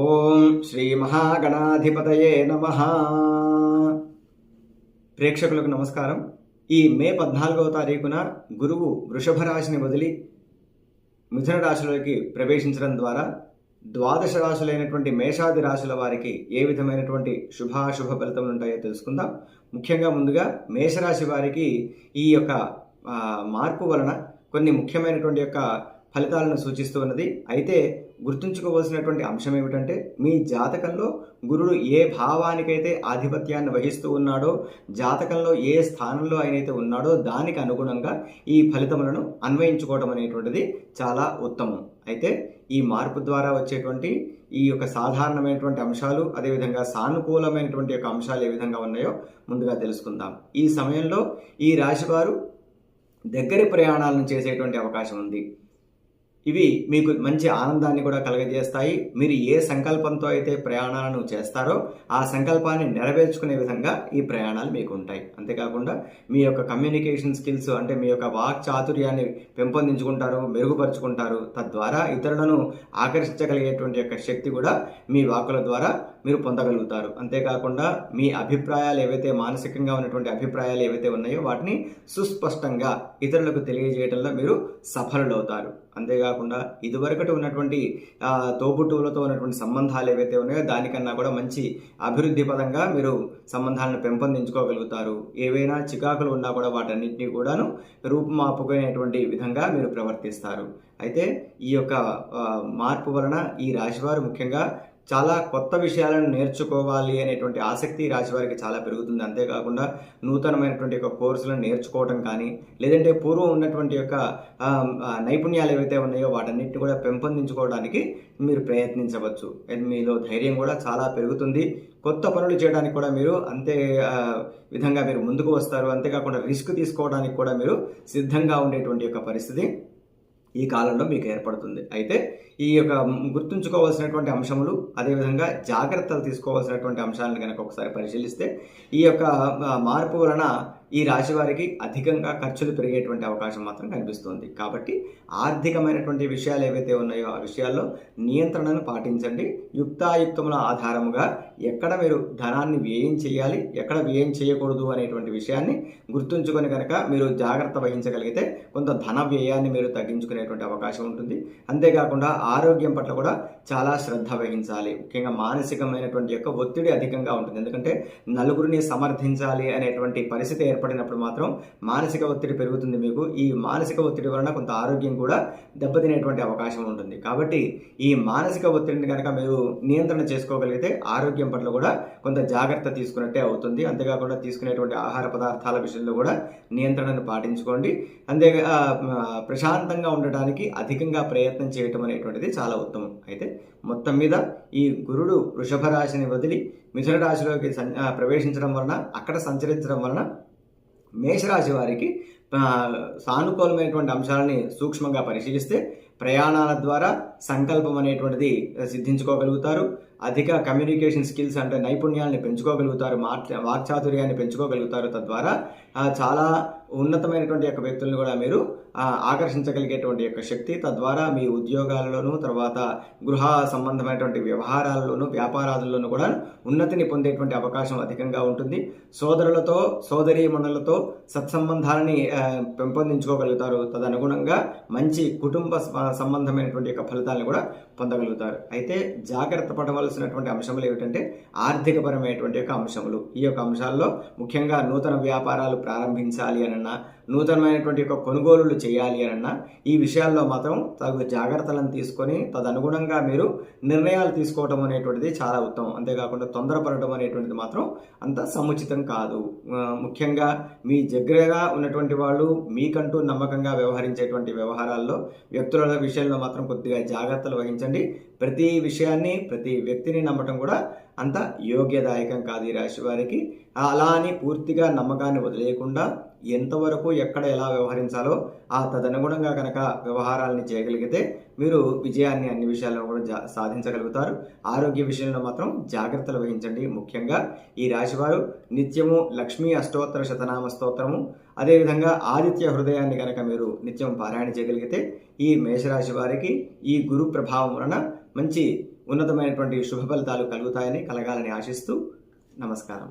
ఓం శ్రీ మహాగణాధిపతయే నమ. ప్రేక్షకులకు నమస్కారం. ఈ మే పద్నాలుగవ తారీఖున గురువు వృషభ రాశిని వదిలి మిథున రాశిలోకి ప్రవేశించడం ద్వారా ద్వాదశ రాశులైనటువంటి మేషాది రాశుల వారికి ఏ విధమైనటువంటి శుభాశుభ ఫలితములు ఉంటాయో తెలుసుకుందాం. ముఖ్యంగా ముందుగా మేషరాశి వారికి ఈ యొక్క మార్పు వలన కొన్ని ముఖ్యమైనటువంటి యొక్క ఫలితాలను సూచిస్తూ ఉన్నది. అయితే గుర్తుంచుకోవాల్సినటువంటి అంశం ఏమిటంటే మీ జాతకంలో గురుడు ఏ భావానికైతే ఆధిపత్యాన్ని వహిస్తూ ఉన్నాడో జాతకంలో ఏ స్థానంలో ఆయనైతే ఉన్నాడో దానికి అనుగుణంగా ఈ ఫలితములను అన్వయించుకోవడం అనేటువంటిది చాలా ఉత్తమం. అయితే ఈ మార్పు ద్వారా వచ్చేటువంటి ఈ యొక్క సాధారణమైనటువంటి అంశాలు అదేవిధంగా సానుకూలమైనటువంటి యొక్క అంశాలు ఏ విధంగా ఉన్నాయో ముందుగా తెలుసుకుందాం. ఈ సమయంలో ఈ రాశివారు దగ్గరి ప్రయాణాలను చేసేటువంటి అవకాశం ఉంది. ఇవి మీకు మంచి ఆనందాన్ని కూడా కలగజేస్తాయి. మీరు ఏ సంకల్పంతో అయితే ప్రయాణాలను చేస్తారో ఆ సంకల్పాన్ని నెరవేర్చుకునే విధంగా ఈ ప్రయాణాలు మీకు ఉంటాయి అంతేకాకుండా మీ యొక్క కమ్యూనికేషన్ స్కిల్స్ అంటే మీ యొక్క వాక్ చాతుర్యాన్ని పెంపొందించుకుంటారు మెరుగుపరుచుకుంటారు. తద్వారా ఇతరులను ఆకర్షించగలిగేటువంటి యొక్క శక్తి కూడా మీ వాకుల ద్వారా మీరు పొందగలుగుతారు. అంతేకాకుండా మీ అభిప్రాయాలు ఏవైతే మానసికంగా ఉన్నటువంటి అభిప్రాయాలు ఏవైతే ఉన్నాయో వాటిని సుస్పష్టంగా ఇతరులకు తెలియజేయడంలో మీరు సఫలులవుతారు. అంతేకాకుండా కాకుండా ఇదివరకటి ఉన్నటువంటి తోబుట్టువులతో ఉన్నటువంటి సంబంధాలు ఏవైతే ఉన్నాయో దానికన్నా కూడా మంచి అభివృద్ధి పదంగా మీరు సంబంధాలను పెంపొందించుకోగలుగుతారు. ఏవైనా చికాకులు ఉన్నా కూడా వాటన్నిటిని కూడాను రూపుమాపుకునేటువంటి విధంగా మీరు ప్రవర్తిస్తారు. అయితే ఈ యొక్క మార్పు వలన ఈ రాశివారు ముఖ్యంగా చాలా కొత్త విషయాలను నేర్చుకోవాలి అనేటువంటి ఆసక్తి రాశివారికి వారికి చాలా పెరుగుతుంది. అంతేకాకుండా నూతనమైనటువంటి యొక్క కోర్సులను నేర్చుకోవడం కానీ లేదంటే పూర్వం ఉన్నటువంటి యొక్క నైపుణ్యాలు ఏవైతే ఉన్నాయో వాటన్నిటిని కూడా పెంపొందించుకోవడానికి మీరు ప్రయత్నించవచ్చు. మీలో ధైర్యం కూడా చాలా పెరుగుతుంది. కొత్త పనులు చేయడానికి కూడా మీరు అంతే విధంగా మీరు ముందుకు వస్తారు. అంతేకాకుండా రిస్క్ తీసుకోవడానికి కూడా మీరు సిద్ధంగా ఉండేటువంటి యొక్క పరిస్థితి ఈ కాలంలో మీకు ఏర్పడుతుంది. అయితే ఈ యొక్క గుర్తుంచుకోవాల్సినటువంటి అంశములు అదేవిధంగా జాగ్రత్తలు తీసుకోవాల్సినటువంటి అంశాలను కనుక ఒకసారి పరిశీలిస్తే ఈ యొక్క మార్పు వలన ఈ రాశి వారికి అధికంగా ఖర్చులు పెరిగేటువంటి అవకాశం మాత్రం కనిపిస్తుంది. కాబట్టి ఆర్థికమైనటువంటి విషయాలు ఏవైతే ఉన్నాయో ఆ విషయాల్లో నియంత్రణను పాటించండి. యుక్తాయుక్తముల ఆధారముగా ఎక్కడ మీరు ధనాన్ని వ్యయం చేయాలి ఎక్కడ వ్యయం చేయకూడదు అనేటువంటి విషయాన్ని గుర్తుంచుకొని కనుక మీరు జాగ్రత్త వహించగలిగితే కొంత ధన వ్యయాన్ని మీరు తగ్గించుకునేటువంటి అవకాశం ఉంటుంది. అంతేకాకుండా ఆరోగ్యం పట్ల కూడా చాలా శ్రద్ధ వహించాలి. ముఖ్యంగా మానసికమైనటువంటి యొక్క ఒత్తిడి అధికంగా ఉంటుంది. ఎందుకంటే నలుగురిని సమర్థించాలి అనేటువంటి పరిస్థితి ఏర్పడినప్పుడు మాత్రం మానసిక ఒత్తిడి పెరుగుతుంది మీకు. ఈ మానసిక ఒత్తిడి వలన కొంత ఆరోగ్యం కూడా దెబ్బతినేటువంటి అవకాశం ఉంటుంది. కాబట్టి ఈ మానసిక ఒత్తిడిని కనుక మీరు నియంత్రణ చేసుకోగలిగితే ఆరోగ్యం పట్ల కూడా కొంత జాగ్రత్త తీసుకున్నట్టే అవుతుంది. అంతేకాకుండా తీసుకునేటువంటి ఆహార పదార్థాల విషయంలో కూడా నియంత్రణను పాటించుకోండి. అంతే ప్రశాంతంగా ఉండటానికి అధికంగా ప్రయత్నం చేయటం అనేటువంటిది చాలా ఉత్తమం. అయితే మొత్తం మీద ఈ గురుడు వృషభ రాశిని వదిలి మిథున రాశిలోకి సం- ప్రవేశించడం వలన అక్కడ సంచరించడం వలన మేషరాశి వారికి సానుకూలమైనటువంటి అంశాలని సూక్ష్మంగా పరిశీలిస్తే ప్రయాణాల ద్వారా సంకల్పం అనేటువంటిది సిద్ధించుకోగలుగుతారు. అధిక కమ్యూనికేషన్ స్కిల్స్ అంటే నైపుణ్యాలను పెంచుకోగలుగుతారు మాట్లా వాక్చాతుర్యాన్ని పెంచుకోగలుగుతారు. తద్వారా చాలా ఉన్నతమైనటువంటి యొక్క వ్యక్తులను కూడా మీరు ఆకర్షించగలిగేటువంటి యొక్క శక్తి తద్వారా మీ ఉద్యోగాల్లోనూ తర్వాత గృహ సంబంధమైనటువంటి వ్యవహారాల్లోనూ వ్యాపారాలలోనూ కూడా ఉన్నతిని పొందేటువంటి అవకాశం అధికంగా ఉంటుంది. సోదరులతో సోదరీమణులతో సత్సంబంధాలని పెంపొందించుకోగలుగుతారు. తదనుగుణంగా మంచి కుటుంబ సంబంధమైనటువంటి యొక్క ఫలితాలను కూడా పొందగలుగుతారు. అయితే జాగ్రత్త పడవలసినటువంటి అంశములు ఏమిటంటే ఆర్థికపరమైనటువంటి యొక్క అంశములు. ఈ యొక్క అంశాల్లో ముఖ్యంగా నూతన వ్యాపారాలు ప్రారంభించాలి అనన్నా నూతనమైనటువంటి యొక్క కొనుగోలులు చేయాలి అనన్నా ఈ విషయాల్లో మాత్రం తగు జాగ్రత్తలను తీసుకొని తదనుగుణంగా మీరు నిర్ణయాలు తీసుకోవడం అనేటువంటిది చాలా ఉత్తమం. అంతేకాకుండా తొందరపడటం అనేటువంటిది మాత్రం అంత సముచితం కాదు. ముఖ్యంగా మీ దగ్గరగా ఉన్నటువంటి వాళ్ళు మీకంటూ నమ్మకంగా వ్యవహరించేటువంటి వ్యవహారాల్లో వ్యక్తుల విషయంలో మాత్రం కొద్దిగా జాగ్రత్తలు గమనించండి ప్రతి విషయాన్ని ప్రతి వ్యక్తిని నమ్మటం కూడా అంత యోగ్యదాయకం కాదు ఈ రాశి వారికి. అలా అని పూర్తిగా నమ్మకాన్ని వదిలేయకుండా ఎంతవరకు ఎక్కడ ఎలా వ్యవహరించాలో ఆ తదనుగుణంగా కనుక వ్యవహారాలని చేయగలిగితే మీరు విజయాన్ని అన్ని విషయాల్లో కూడా జా- సాధించగలుగుతారు. ఆరోగ్య విషయంలో మాత్రం జాగ్రత్తలు వహించండి ముఖ్యంగా. ఈ రాశివారు నిత్యము లక్ష్మీ అష్టోత్తర శతనామ స్తోత్రము అదేవిధంగా ఆదిత్య హృదయాన్ని కనుక మీరు నిత్యం పారాయణ చేయగలిగితే ఈ మేషరాశి వారికి ఈ గురు ప్రభావం వలన మంచి ఉన్నతమైనటువంటి శుభ ఫలితాలు కలుగుతాయని కలగాలని ఆశిస్తూ నమస్కారం.